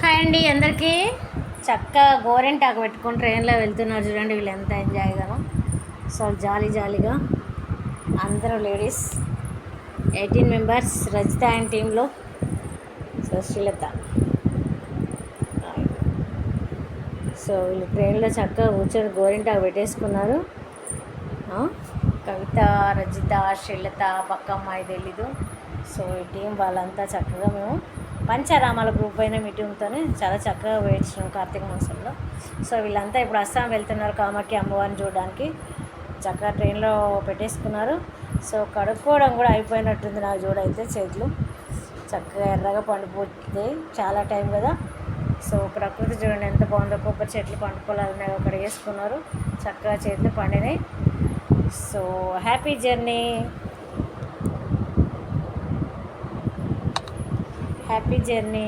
Hi అండి అందరికీ. చక్కగా గోరెంటాకు పెట్టుకొని ట్రైన్లో వెళ్తున్నారు చూడండి వీళ్ళు ఎంత ఎంజాయ్ కదా సో జాలీ జాలీగా అందరూ ladies eighteen members Rajitha and టీంలో సో శ్రీలత. సో వీళ్ళు ట్రైన్లో చక్కగా కూర్చొని గోరింటాకు పెట్టేసుకున్నారు. కవిత రజిత శ్రీలత పక్కమ్మాయి తెలీదు. సో ఈ టీం వాళ్ళంతా చక్కగా మేము పంచారామాల గ్రూప్ అయిన మీటింగ్తోనే చాలా చక్కగా వేయించినాం కార్తీక మాసంలో. సో వీళ్ళంతా ఇప్పుడు అస్సాం వెళ్తున్నారు కామాఖ్య అమ్మవారిని చూడడానికి. చక్కగా ట్రైన్లో పెట్టేసుకున్నారు. సో కడుక్కోవడం కూడా అయిపోయినట్టుంది నాకు చూడైతే చేతులు. చక్కగా ఎర్రగా పండిపోతుంది. చాలా టైం కదా. సో ప్రకృతి చూడండి ఎంత బాగుందో. కొబ్బరి చెట్లు పండుకోలాగా ఉన్నాయి అక్కడ వేసుకున్నారు చక్కగా చేతులు పండినాయి. So happy journey. Happy journey